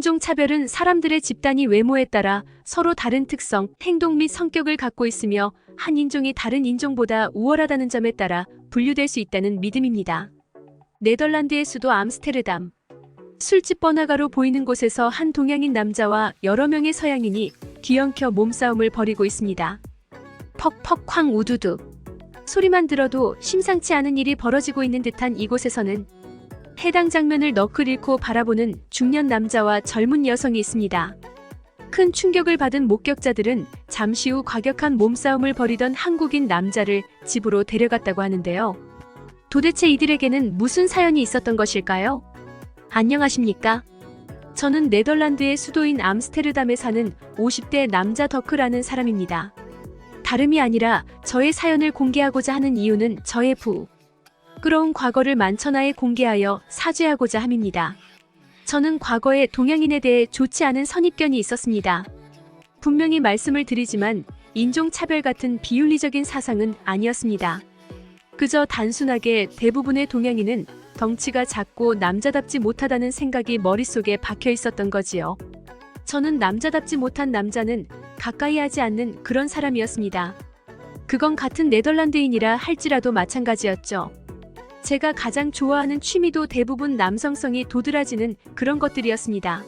인종차별은 사람들의 집단이 외모에 따라 서로 다른 특성, 행동 및 성격을 갖고 있으며 한 인종이 다른 인종보다 우월하다는 점에 따라 분류될 수 있다는 믿음입니다. 네덜란드의 수도 암스테르담. 술집 번화가로 보이는 곳에서 한 동양인 남자와 여러 명의 서양인이 뒤엉켜 몸싸움을 벌이고 있습니다. 퍽퍽 쾅 우두두. 소리만 들어도 심상치 않은 일이 벌어지고 있는 듯한 이곳에서는 해당 장면을 너클 잃고 바라보는 중년 남자와 젊은 여성이 있습니다. 큰 충격을 받은 목격자들은 잠시 후 과격한 몸싸움을 벌이던 한국인 남자를 집으로 데려갔다고 하는데요. 도대체 이들에게는 무슨 사연이 있었던 것일까요? 안녕하십니까? 저는 네덜란드의 수도인 암스테르담에 사는 50대 남자 더크라는 사람입니다. 다름이 아니라 저의 사연을 공개하고자 하는 이유는 저의 부. 끌어온 과거를 만천하에 공개하여 사죄하고자 함입니다. 저는 과거에 동양인에 대해 좋지 않은 선입견이 있었습니다. 분명히 말씀을 드리지만 인종차별 같은 비윤리적인 사상은 아니었습니다. 그저 단순하게 대부분의 동양인은 덩치가 작고 남자답지 못하다는 생각이 머릿속에 박혀 있었던 거지요. 저는 남자답지 못한 남자는 가까이 하지 않는 그런 사람이었습니다. 그건 같은 네덜란드인이라 할지라도 마찬가지였죠. 제가 가장 좋아하는 취미도 대부분 남성성이 도드라지는 그런 것들이었습니다.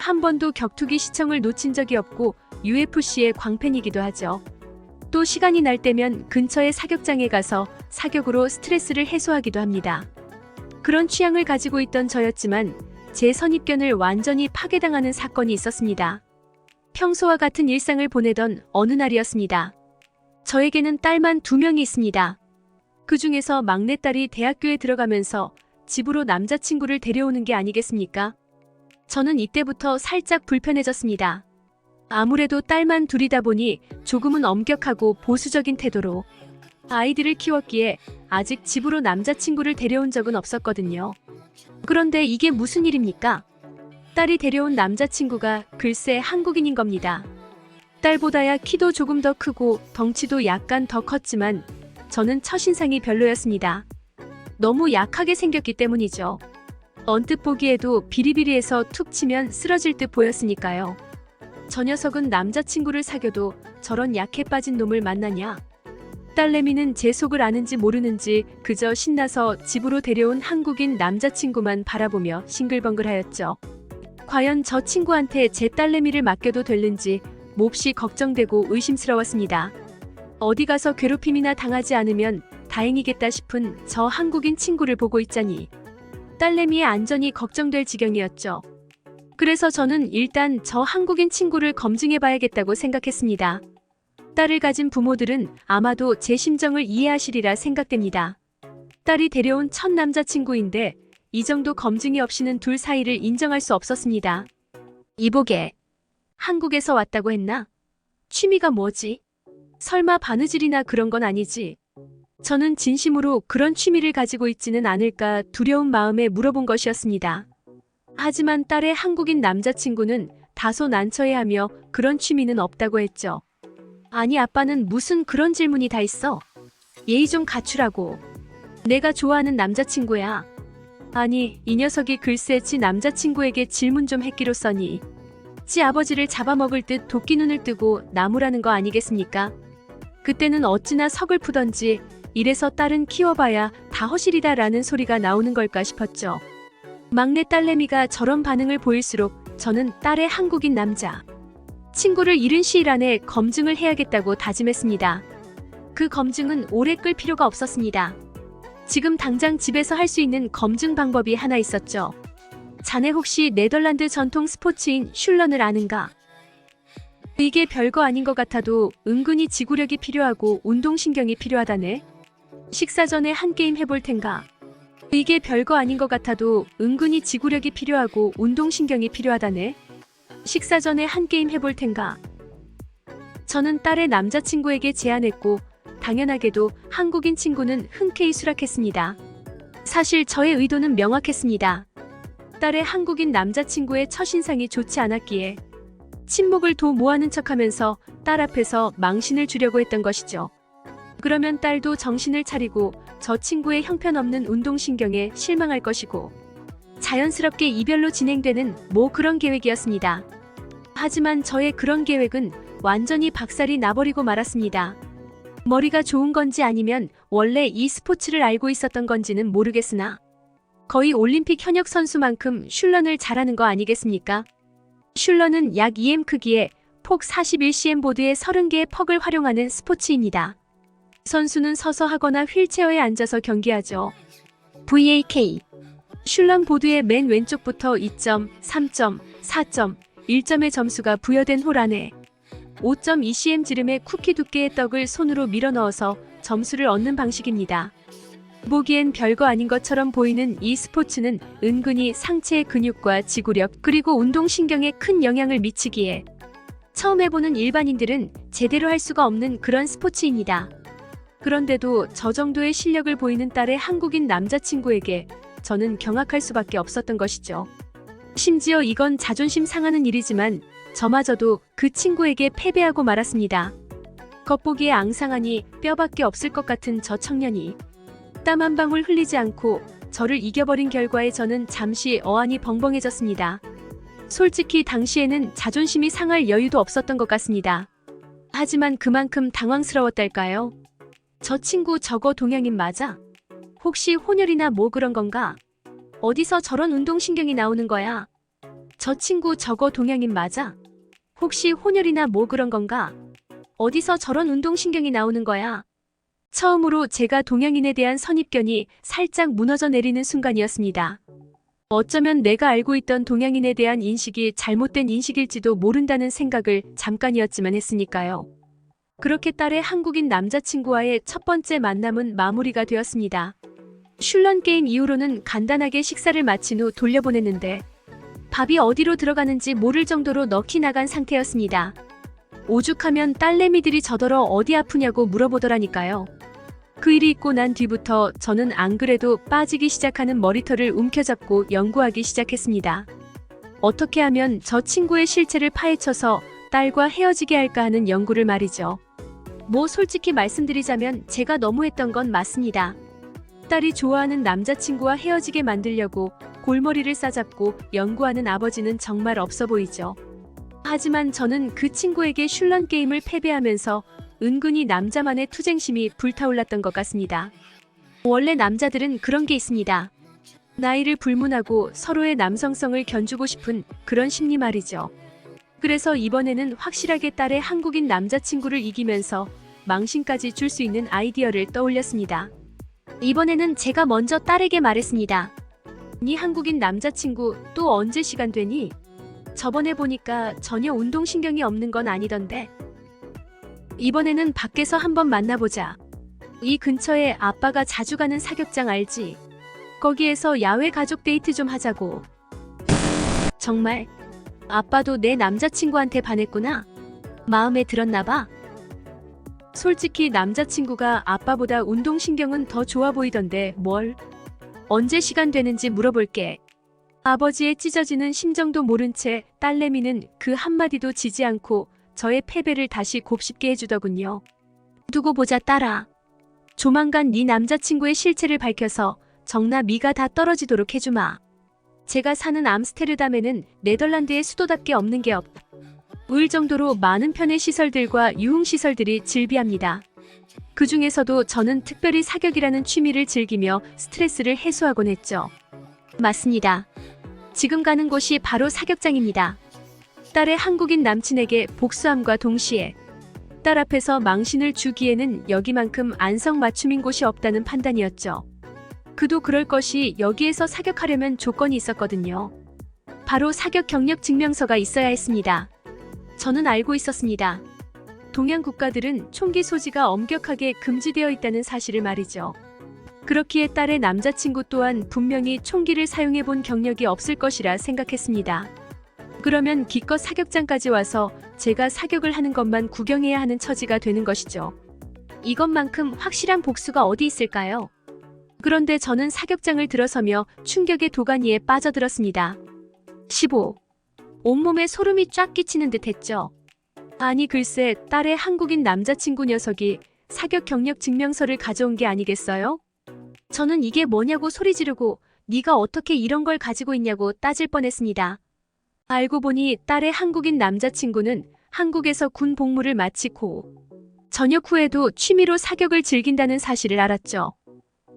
한 번도 격투기 시청을 놓친 적이 없고 UFC의 광팬이기도 하죠. 또 시간이 날 때면 근처의 사격장에 가서 사격으로 스트레스를 해소하기도 합니다. 그런 취향을 가지고 있던 저였지만 제 선입견을 완전히 파괴당하는 사건이 있었습니다. 평소와 같은 일상을 보내던 어느 날이었습니다. 저에게는 딸만 두 명이 있습니다. 그 중에서 막내딸이 대학교에 들어가면서 집으로 남자친구를 데려오는 게 아니겠습니까? 저는 이때부터 살짝 불편해졌습니다. 아무래도 딸만 둘이다 보니 조금은 엄격하고 보수적인 태도로 아이들을 키웠기에 아직 집으로 남자친구를 데려온 적은 없었거든요. 그런데 이게 무슨 일입니까? 딸이 데려온 남자친구가 글쎄 한국인인 겁니다. 딸보다야 키도 조금 더 크고 덩치도 약간 더 컸지만 저는 첫인상이 별로였습니다. 너무 약하게 생겼기 때문이죠. 언뜻 보기에도 비리비리해서 툭 치면 쓰러질 듯 보였으니까요. 저 녀석은 남자친구를 사귀어도 저런 약해 빠진 놈을 만나냐? 딸내미는 제 속을 아는지 모르는지 그저 신나서 집으로 데려온 한국인 남자친구만 바라보며 싱글벙글하였죠. 과연 저 친구한테 제 딸내미를 맡겨도 될는지 몹시 걱정되고 의심스러웠습니다. 어디 가서 괴롭힘이나 당하지 않으면 다행이겠다 싶은 저 한국인 친구를 보고 있자니 딸내미의 안전이 걱정될 지경이었죠. 그래서 저는 일단 저 한국인 친구를 검증해 봐야겠다고 생각했습니다. 딸을 가진 부모들은 아마도 제 심정을 이해하시리라 생각됩니다. 딸이 데려온 첫 남자친구인데 이 정도 검증이 없이는 둘 사이를 인정할 수 없었습니다. 이보게. 한국에서 왔다고 했나? 취미가 뭐지? 설마 바느질이나 그런 건 아니지? 저는 진심으로 그런 취미를 가지고 있지는 않을까 두려운 마음에 물어본 것이었습니다. 하지만 딸의 한국인 남자친구는 다소 난처해하며 그런 취미는 없다고 했죠. 아니 아빠는 무슨 그런 질문이 다 있어? 예의 좀 갖추라고. 내가 좋아하는 남자친구야. 아니 이 녀석이 글쎄 지 남자친구에게 질문 좀 했기로 써니. 지 아버지를 잡아먹을 듯 도끼 눈을 뜨고 나무라는 거 아니겠습니까? 그때는 어찌나 서글프던지 이래서 딸은 키워봐야 다 허실이다 라는 소리가 나오는 걸까 싶었죠. 막내 딸내미가 저런 반응을 보일수록 저는 딸의 한국인 남자. 친구를 이른 시일 안에 검증을 해야겠다고 다짐했습니다. 그 검증은 오래 끌 필요가 없었습니다. 지금 당장 집에서 할 수 있는 검증 방법이 하나 있었죠. 자네 혹시 네덜란드 전통 스포츠인 슐런을 아는가? 이게 별거 아닌 것 같아도 은근히 지구력이 필요하고 운동신경이 필요하다네. 식사 전에 한 게임 해볼 텐가? 이게 별거 아닌 것 같아도 은근히 지구력이 필요하고 운동신경이 필요하다네. 식사 전에 한 게임 해볼 텐가? 저는 딸의 남자친구에게 제안했고, 당연하게도 한국인 친구는 흔쾌히 수락했습니다. 사실 저의 의도는 명확했습니다. 딸의 한국인 남자친구의 첫인상이 좋지 않았기에 침묵을 도 모하는 척하면서 딸 앞에서 망신을 주려고 했던 것이죠. 그러면 딸도 정신을 차리고 저 친구의 형편없는 운동신경에 실망할 것이고 자연스럽게 이별로 진행되는 뭐 그런 계획이었습니다. 하지만 저의 그런 계획은 완전히 박살이 나버리고 말았습니다. 머리가 좋은 건지 아니면 원래 이 스포츠를 알고 있었던 건지는 모르겠으나 거의 올림픽 현역 선수만큼 슐런을 잘하는 거 아니겠습니까? 슐런은 약 2M 크기의 폭 41cm 보드의 30개의 퍽을 활용하는 스포츠입니다. 선수는 서서 하거나 휠체어에 앉아서 경기하죠. VAK 슐런 보드의 맨 왼쪽부터 2점, 3점, 4점, 1점의 점수가 부여된 홀 안에 5.2cm 지름의 쿠키 두께의 떡을 손으로 밀어 넣어서 점수를 얻는 방식입니다. 보기엔 별거 아닌 것처럼 보이는 이 스포츠는 은근히 상체의 근육과 지구력 그리고 운동신경에 큰 영향을 미치기에 처음 해보는 일반인들은 제대로 할 수가 없는 그런 스포츠입니다. 그런데도 저 정도의 실력을 보이는 딸의 한국인 남자친구에게 저는 경악할 수밖에 없었던 것이죠. 심지어 이건 자존심 상하는 일이지만 저마저도 그 친구에게 패배하고 말았습니다. 겉보기에 앙상하니 뼈밖에 없을 것 같은 저 청년이 땀 한 방울 흘리지 않고 저를 이겨버린 결과에 저는 잠시 어안이 벙벙해졌습니다. 솔직히 당시에는 자존심이 상할 여유도 없었던 것 같습니다. 하지만 그만큼 당황스러웠달까요? 저 친구 저거 동양인 맞아? 혹시 혼혈이나 뭐 그런 건가? 어디서 저런 운동신경이 나오는 거야? 저 친구 저거 동양인 맞아? 혹시 혼혈이나 뭐 그런 건가? 어디서 저런 운동신경이 나오는 거야? 처음으로 제가 동양인에 대한 선입견이 살짝 무너져 내리는 순간이었습니다. 어쩌면 내가 알고 있던 동양인에 대한 인식이 잘못된 인식일지도 모른다는 생각을 잠깐이었지만 했으니까요. 그렇게 딸의 한국인 남자친구와의 첫 번째 만남은 마무리가 되었습니다. 슐런 게임 이후로는 간단하게 식사를 마친 후 돌려보냈는데 밥이 어디로 들어가는지 모를 정도로 넣기 나간 상태였습니다. 오죽하면 딸내미들이 저더러 어디 아프냐고 물어보더라니까요. 그 일이 있고 난 뒤부터 저는 안 그래도 빠지기 시작하는 머리털을 움켜잡고 연구하기 시작했습니다. 어떻게 하면 저 친구의 실체를 파헤쳐서 딸과 헤어지게 할까 하는 연구를 말이죠. 뭐 솔직히 말씀드리자면 제가 너무했던 건 맞습니다. 딸이 좋아하는 남자친구와 헤어지게 만들려고 골머리를 싸잡고 연구하는 아버지는 정말 없어 보이죠. 하지만 저는 그 친구에게 슐런 게임을 패배하면서 은근히 남자만의 투쟁심이 불타올랐던 것 같습니다. 원래 남자들은 그런 게 있습니다. 나이를 불문하고 서로의 남성성을 견주고 싶은 그런 심리 말이죠. 그래서 이번에는 확실하게 딸의 한국인 남자친구를 이기면서 망신까지 줄 수 있는 아이디어를 떠올렸습니다. 이번에는 제가 먼저 딸에게 말했습니다. 네 한국인 남자친구 또 언제 시간 되니? 저번에 보니까 전혀 운동신경이 없는 건 아니던데. 이번에는 밖에서 한번 만나보자. 이 근처에 아빠가 자주 가는 사격장 알지? 거기에서 야외 가족 데이트 좀 하자고. 정말? 아빠도 내 남자친구한테 반했구나? 마음에 들었나 봐? 솔직히 남자친구가 아빠보다 운동신경은 더 좋아 보이던데 뭘? 언제 시간 되는지 물어볼게. 아버지의 찢어지는 심정도 모른 채 딸내미는 그 한마디도 지지 않고 저의 패배를 다시 곱씹게 해주더군요. 두고 보자 딸아. 조만간 네 남자친구의 실체를 밝혀서 정나 미가 다 떨어지도록 해주마. 제가 사는 암스테르담에는 네덜란드의 수도답게 없는 게 없다. 울 정도로 많은 편의 시설들과 유흥시설들이 즐비합니다. 그 중에서도 저는 특별히 사격이라는 취미를 즐기며 스트레스를 해소하곤 했죠. 맞습니다. 지금 가는 곳이 바로 사격장입니다. 딸의 한국인 남친에게 복수함과 동시에 딸 앞에서 망신을 주기에는 여기만큼 안성맞춤인 곳이 없다는 판단이었죠. 그도 그럴 것이 여기에서 사격하려면 조건이 있었거든요. 바로 사격 경력 증명서가 있어야 했습니다. 저는 알고 있었습니다. 동양 국가들은 총기 소지가 엄격하게 금지되어 있다는 사실을 말이죠. 그렇기에 딸의 남자친구 또한 분명히 총기를 사용해 본 경력이 없을 것이라 생각했습니다. 그러면 기껏 사격장까지 와서 제가 사격을 하는 것만 구경해야 하는 처지가 되는 것이죠. 이것만큼 확실한 복수가 어디 있을까요? 그런데 저는 사격장을 들어서며 충격의 도가니에 빠져들었습니다. 15. 온몸에 소름이 쫙 끼치는 듯 했죠. 아니 글쎄 딸의 한국인 남자친구 녀석이 사격 경력 증명서를 가져온 게 아니겠어요? 저는 이게 뭐냐고 소리 지르고 네가 어떻게 이런 걸 가지고 있냐고 따질 뻔했습니다. 알고 보니 딸의 한국인 남자친구는 한국에서 군 복무를 마치고 전역 후에도 취미로 사격을 즐긴다는 사실을 알았죠.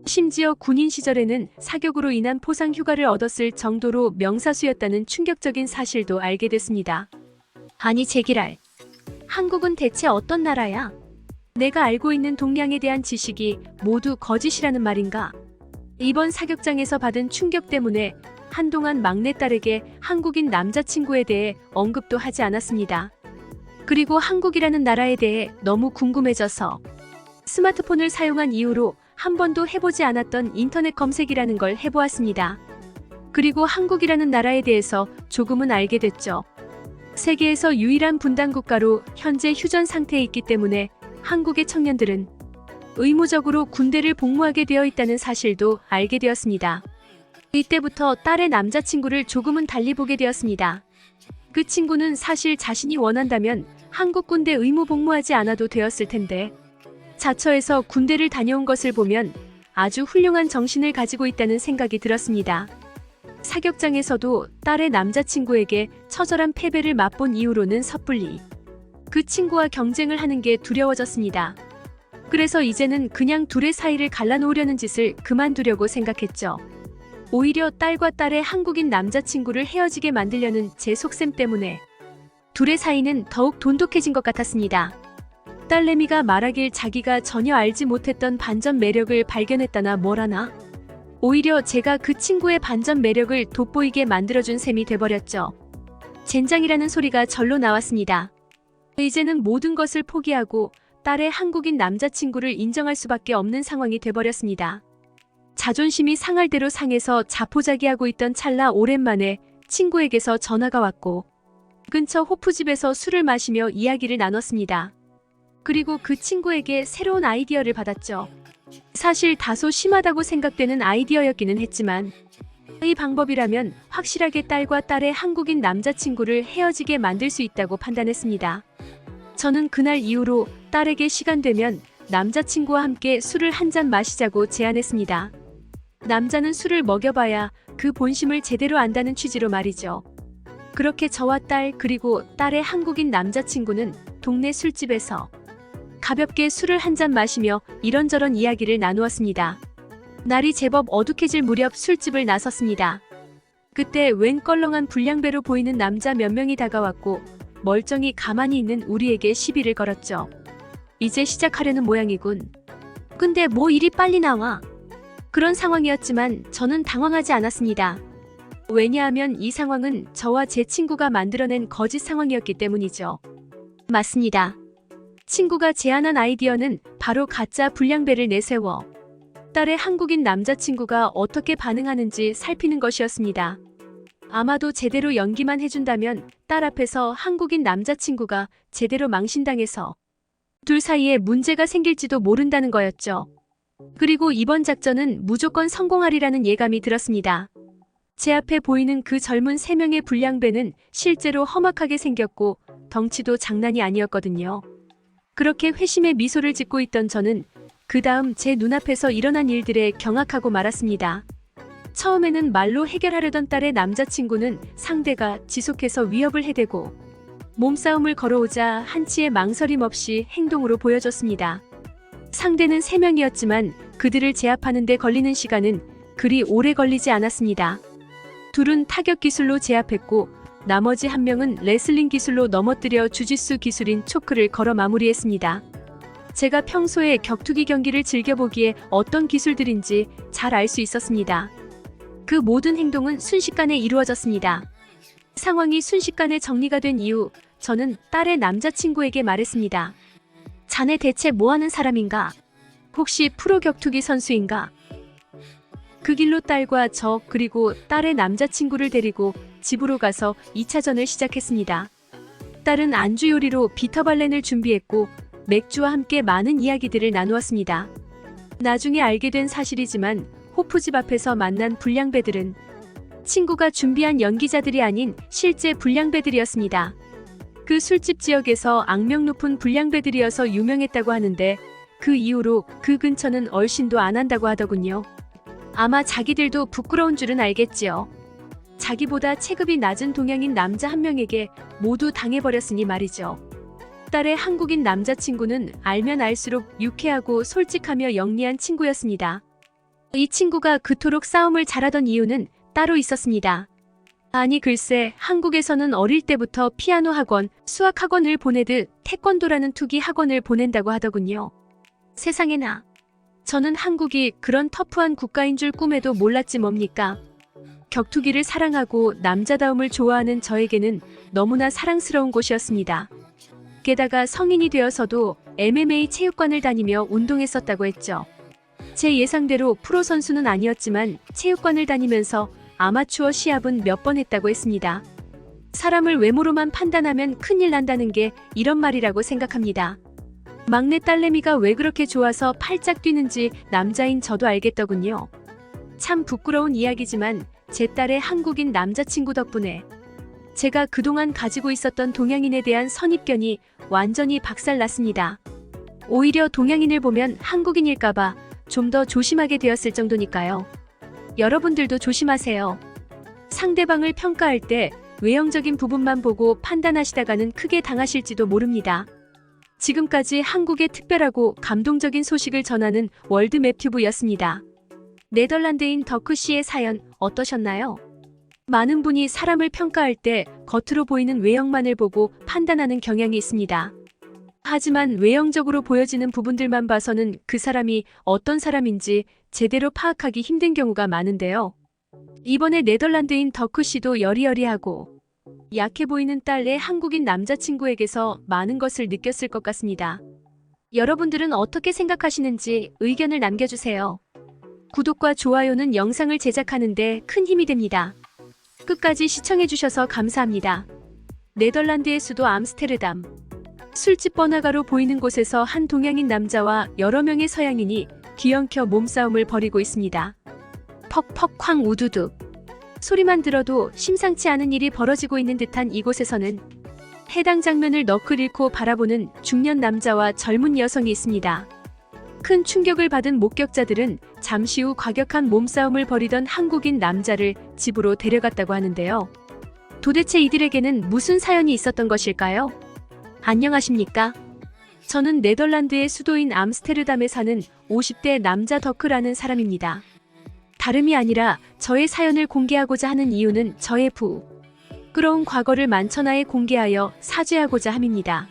심지어 군인 시절에는 사격으로 인한 포상 휴가를 얻었을 정도로 명사수였다는 충격적인 사실도 알게 됐습니다. 아니 제기랄. 한국은 대체 어떤 나라야? 내가 알고 있는 동량에 대한 지식이 모두 거짓이라는 말인가? 이번 사격장에서 받은 충격 때문에 한동안 막내딸에게 한국인 남자친구에 대해 언급도 하지 않았습니다. 그리고 한국이라는 나라에 대해 너무 궁금해져서 스마트폰을 사용한 이후로 한 번도 해보지 않았던 인터넷 검색이라는 걸 해보았습니다. 그리고 한국이라는 나라에 대해서 조금은 알게 됐죠. 세계에서 유일한 분단 국가로 현재 휴전 상태에 있기 때문에 한국의 청년들은 의무적으로 군대를 복무하게 되어 있다는 사실도 알게 되었습니다. 이때부터 딸의 남자친구를 조금은 달리 보게 되었습니다. 그 친구는 사실 자신이 원한다면 한국 군대 의무 복무하지 않아도 되었을 텐데 자처에서 군대를 다녀온 것을 보면 아주 훌륭한 정신을 가지고 있다는 생각이 들었습니다. 사격장에서도 딸의 남자친구에게 처절한 패배를 맛본 이후로는 섣불리 그 친구와 경쟁을 하는 게 두려워졌습니다. 그래서 이제는 그냥 둘의 사이를 갈라놓으려는 짓을 그만두려고 생각했죠. 오히려 딸과 딸의 한국인 남자친구를 헤어지게 만들려는 제 속셈 때문에 둘의 사이는 더욱 돈독해진 것 같았습니다. 딸내미가 말하길 자기가 전혀 알지 못했던 반전 매력을 발견했다나 뭐라나. 오히려 제가 그 친구의 반전 매력을 돋보이게 만들어준 셈이 돼버렸죠. 젠장이라는 소리가 절로 나왔습니다. 이제는 모든 것을 포기하고 딸의 한국인 남자친구를 인정할 수밖에 없는 상황이 돼버렸습니다. 자존심이 상할 대로 상해서 자포자기하고 있던 찰나 오랜만에 친구에게서 전화가 왔고 근처 호프집에서 술을 마시며 이야기를 나눴습니다. 그리고 그 친구에게 새로운 아이디어를 받았죠. 사실 다소 심하다고 생각되는 아이디어였기는 했지만 이 방법이라면 확실하게 딸과 딸의 한국인 남자친구를 헤어지게 만들 수 있다고 판단했습니다. 저는 그날 이후로 딸에게 시간 되면 남자친구와 함께 술을 한 잔 마시자고 제안했습니다. 남자는 술을 먹여봐야 그 본심을 제대로 안다는 취지로 말이죠. 그렇게 저와 딸 그리고 딸의 한국인 남자친구는 동네 술집에서 가볍게 술을 한 잔 마시며 이런저런 이야기를 나누었습니다. 날이 제법 어둑해질 무렵 술집을 나섰습니다. 그때 웬 껄렁한 불량배로 보이는 남자 몇 명이 다가왔고 멀쩡히 가만히 있는 우리에게 시비를 걸었죠. 이제 시작하려는 모양이군. 근데 뭐 이리 빨리 나와? 그런 상황이었지만 저는 당황하지 않았습니다. 왜냐하면 이 상황은 저와 제 친구가 만들어낸 거짓 상황이었기 때문이죠. 맞습니다. 친구가 제안한 아이디어는 바로 가짜 불량배를 내세워 딸의 한국인 남자친구가 어떻게 반응하는지 살피는 것이었습니다. 아마도 제대로 연기만 해준다면 딸 앞에서 한국인 남자친구가 제대로 망신당해서 둘 사이에 문제가 생길지도 모른다는 거였죠. 그리고 이번 작전은 무조건 성공하리라는 예감이 들었습니다. 제 앞에 보이는 그 젊은 세 명의 불량배는 실제로 험악하게 생겼고 덩치도 장난이 아니었거든요. 그렇게 회심의 미소를 짓고 있던 저는 그 다음 제 눈앞에서 일어난 일들에 경악하고 말았습니다. 처음에는 말로 해결하려던 딸의 남자친구는 상대가 지속해서 위협을 해대고 몸싸움을 걸어오자 한치의 망설임 없이 행동으로 보여줬습니다. 상대는 3명이었지만 그들을 제압하는 데 걸리는 시간은 그리 오래 걸리지 않았습니다. 둘은 타격 기술로 제압했고 나머지 한 명은 레슬링 기술로 넘어뜨려 주짓수 기술인 초크를 걸어 마무리했습니다. 제가 평소에 격투기 경기를 즐겨보기에 어떤 기술들인지 잘 알 수 있었습니다. 그 모든 행동은 순식간에 이루어졌습니다. 상황이 순식간에 정리가 된 이후 저는 딸의 남자친구에게 말했습니다. 자네 대체 뭐 하는 사람인가? 혹시 프로 격투기 선수인가? 그 길로 딸과 저 그리고 딸의 남자친구를 데리고 집으로 가서 2차전을 시작했습니다. 딸은 안주 요리로 비터발렌을 준비했고 맥주와 함께 많은 이야기들을 나누었습니다. 나중에 알게 된 사실이지만 호프집 앞에서 만난 불량배들은 친구가 준비한 연기자들이 아닌 실제 불량배들이었습니다. 그 술집 지역에서 악명 높은 불량배들이어서 유명했다고 하는데 그 이후로 그 근처는 얼씬도 안 한다고 하더군요. 아마 자기들도 부끄러운 줄은 알겠지요. 자기보다 체급이 낮은 동양인 남자 한 명에게 모두 당해버렸으니 말이죠. 딸의 한국인 남자친구는 알면 알수록 유쾌하고 솔직하며 영리한 친구였습니다. 이 친구가 그토록 싸움을 잘하던 이유는 따로 있었습니다. 아니 글쎄 한국에서는 어릴 때부터 피아노 학원, 수학 학원을 보내듯 태권도라는 투기 학원을 보낸다고 하더군요. 세상에나. 저는 한국이 그런 터프한 국가인 줄 꿈에도 몰랐지 뭡니까. 격투기를 사랑하고 남자다움을 좋아하는 저에게는 너무나 사랑스러운 곳이었습니다. 게다가 성인이 되어서도 MMA 체육관을 다니며 운동했었다고 했죠. 제 예상대로 프로 선수는 아니었지만 체육관을 다니면서 아마추어 시합은 몇 번 했다고 했습니다. 사람을 외모로만 판단하면 큰일 난다는 게 이런 말이라고 생각합니다. 막내 딸내미가 왜 그렇게 좋아서 팔짝 뛰는지 남자인 저도 알겠더군요. 참 부끄러운 이야기지만 제 딸의 한국인 남자친구 덕분에 제가 그동안 가지고 있었던 동양인에 대한 선입견이 완전히 박살났습니다. 오히려 동양인을 보면 한국인일까봐 좀 더 조심하게 되었을 정도니까요. 여러분들도 조심하세요. 상대방을 평가할 때 외형적인 부분만 보고 판단하시다가는 크게 당하실지도 모릅니다. 지금까지 한국의 특별하고 감동적인 소식을 전하는 월드 맵튜브였습니다. 네덜란드인 덕후 씨의 사연 어떠셨나요? 많은 분이 사람을 평가할 때 겉으로 보이는 외형만을 보고 판단하는 경향이 있습니다. 하지만 외형적으로 보여지는 부분들만 봐서는 그 사람이 어떤 사람인지 제대로 파악하기 힘든 경우가 많은데요. 이번에 네덜란드인 덕후 씨도 여리여리하고 약해 보이는 딸의 한국인 남자친구에게서 많은 것을 느꼈을 것 같습니다. 여러분들은 어떻게 생각하시는지 의견을 남겨주세요. 구독과 좋아요는 영상을 제작하는데 큰 힘이 됩니다. 끝까지 시청해주셔서 감사합니다. 네덜란드의 수도 암스테르담. 술집 번화가로 보이는 곳에서 한 동양인 남자와 여러 명의 서양인이 뒤엉켜 몸싸움을 벌이고 있습니다. 퍽퍽 쾅 우두둑. 소리만 들어도 심상치 않은 일이 벌어지고 있는 듯한 이곳에서는 해당 장면을 너클 잃고 바라보는 중년 남자와 젊은 여성이 있습니다. 큰 충격을 받은 목격자들은 잠시 후 과격한 몸싸움을 벌이던 한국인 남자를 집으로 데려갔다고 하는데요. 도대체 이들에게는 무슨 사연이 있었던 것일까요? 안녕하십니까? 저는 네덜란드의 수도인 암스테르담에 사는 50대 남자 덕크라는 사람입니다. 다름이 아니라 저의 사연을 공개하고자 하는 이유는 저의 부 끄러운 과거를 만천하에 공개하여 사죄하고자 함입니다.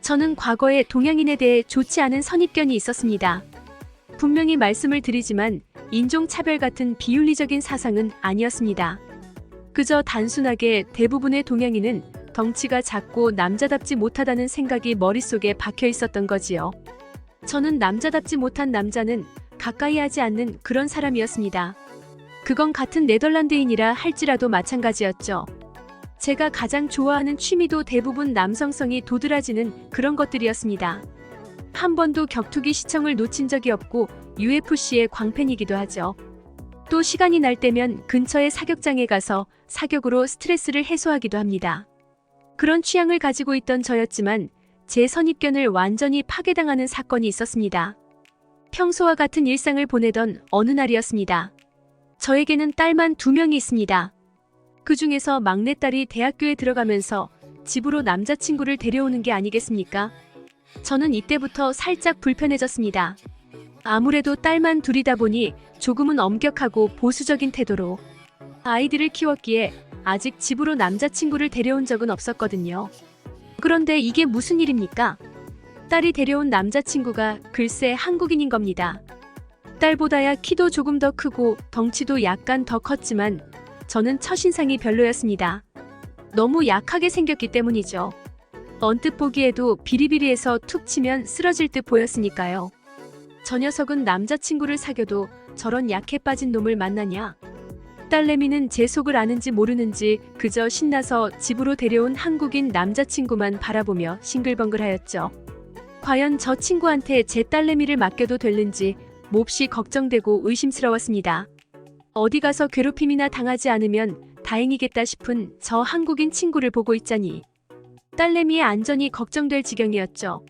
저는 과거에 동양인에 대해 좋지 않은 선입견이 있었습니다. 분명히 말씀을 드리지만 인종차별 같은 비윤리적인 사상은 아니었습니다. 그저 단순하게 대부분의 동양인은 덩치가 작고 남자답지 못하다는 생각이 머릿속에 박혀 있었던 거지요. 저는 남자답지 못한 남자는 가까이 하지 않는 그런 사람이었습니다. 그건 같은 네덜란드인이라 할지라도 마찬가지였죠. 제가 가장 좋아하는 취미도 대부분 남성성이 도드라지는 그런 것들이었습니다. 한 번도 격투기 시청을 놓친 적이 없고 UFC의 광팬이기도 하죠. 또 시간이 날 때면 근처의 사격장에 가서 사격으로 스트레스를 해소하기도 합니다. 그런 취향을 가지고 있던 저였지만 제 선입견을 완전히 파괴당하는 사건이 있었습니다. 평소와 같은 일상을 보내던 어느 날이었습니다. 저에게는 딸만 두 명이 있습니다. 그 중에서 막내딸이 대학교에 들어가면서 집으로 남자친구를 데려오는 게 아니겠습니까? 저는 이때부터 살짝 불편해졌습니다. 아무래도 딸만 둘이다 보니 조금은 엄격하고 보수적인 태도로 아이들을 키웠기에 아직 집으로 남자친구를 데려온 적은 없었거든요. 그런데 이게 무슨 일입니까? 딸이 데려온 남자친구가 글쎄 한국인인 겁니다. 딸보다야 키도 조금 더 크고 덩치도 약간 더 컸지만 저는 첫인상이 별로였습니다. 너무 약하게 생겼기 때문이죠. 언뜻 보기에도 비리비리해서 툭 치면 쓰러질 듯 보였으니까요. 저 녀석은 남자친구를 사귀어도 저런 약해 빠진 놈을 만나냐? 딸내미는 제 속을 아는지 모르는지 그저 신나서 집으로 데려온 한국인 남자친구만 바라보며 싱글벙글하였죠. 과연 저 친구한테 제 딸내미를 맡겨도 될는지 몹시 걱정되고 의심스러웠습니다. 어디 가서 괴롭힘이나 당하지 않으면 다행이겠다 싶은 저 한국인 친구를 보고 있자니 딸내미의 안전이 걱정될 지경이었죠.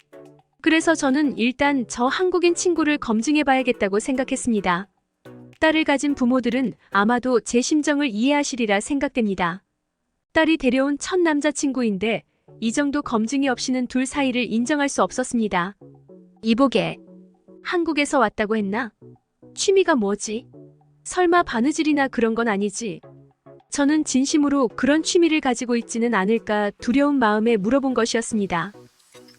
그래서 저는 일단 저 한국인 친구를 검증해 봐야겠다고 생각했습니다. 딸을 가진 부모들은 아마도 제 심정을 이해하시리라 생각됩니다. 딸이 데려온 첫 남자친구인데 이 정도 검증이 없이는 둘 사이를 인정할 수 없었습니다. 이보게. 한국에서 왔다고 했나? 취미가 뭐지? 설마 바느질이나 그런 건 아니지? 저는 진심으로 그런 취미를 가지고 있지는 않을까 두려운 마음에 물어본 것이었습니다.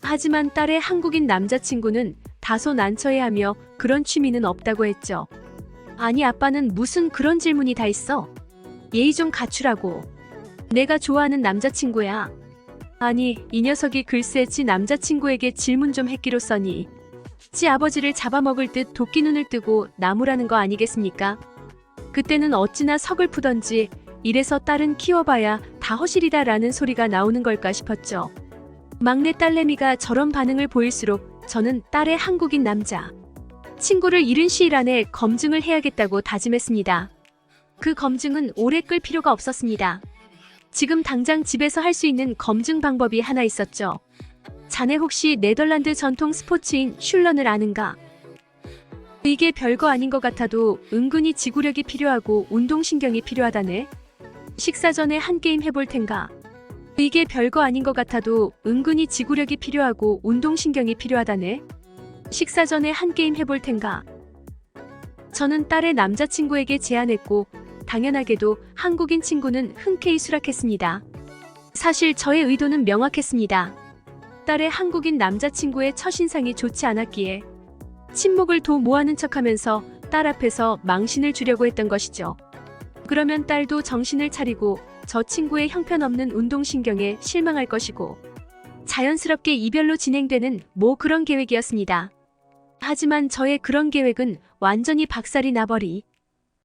하지만 딸의 한국인 남자친구는 다소 난처해하며 그런 취미는 없다고 했죠. 아니 아빠는 무슨 그런 질문이 다 있어? 예의 좀 갖추라고. 내가 좋아하는 남자친구야. 아니 이 녀석이 글쎄 지 남자친구에게 질문 좀 했기로 써니. 지 아버지를 잡아먹을 듯 도끼 눈을 뜨고 나무라는 거 아니겠습니까? 그때는 어찌나 서글프던지 이래서 딸은 키워봐야 다 허실이다 라는 소리가 나오는 걸까 싶었죠. 막내 딸내미가 저런 반응을 보일수록 저는 딸의 한국인 남자 친구를 이른 시일 안에 검증을 해야겠다고 다짐했습니다. 그 검증은 오래 끌 필요가 없었습니다. 지금 당장 집에서 할 수 있는 검증 방법이 하나 있었죠. 자네 혹시 네덜란드 전통 스포츠인 슐런을 아는가? 이게 별거 아닌 것 같아도 은근히 지구력이 필요하고 운동신경이 필요하다네. 식사 전에 한 게임 해볼 텐가? 이게 별거 아닌 것 같아도 은근히 지구력이 필요하고 운동신경이 필요하다네. 식사 전에 한 게임 해볼 텐가? 저는 딸의 남자친구에게 제안했고, 당연하게도 한국인 친구는 흔쾌히 수락했습니다. 사실 저의 의도는 명확했습니다. 딸의 한국인 남자친구의 첫인상이 좋지 않았기에 침묵을 도 모하는 척하면서 딸 앞에서 망신을 주려고 했던 것이죠. 그러면 딸도 정신을 차리고 저 친구의 형편없는 운동신경에 실망할 것이고 자연스럽게 이별로 진행되는 뭐 그런 계획이었습니다. 하지만 저의 그런 계획은 완전히 박살이 나버리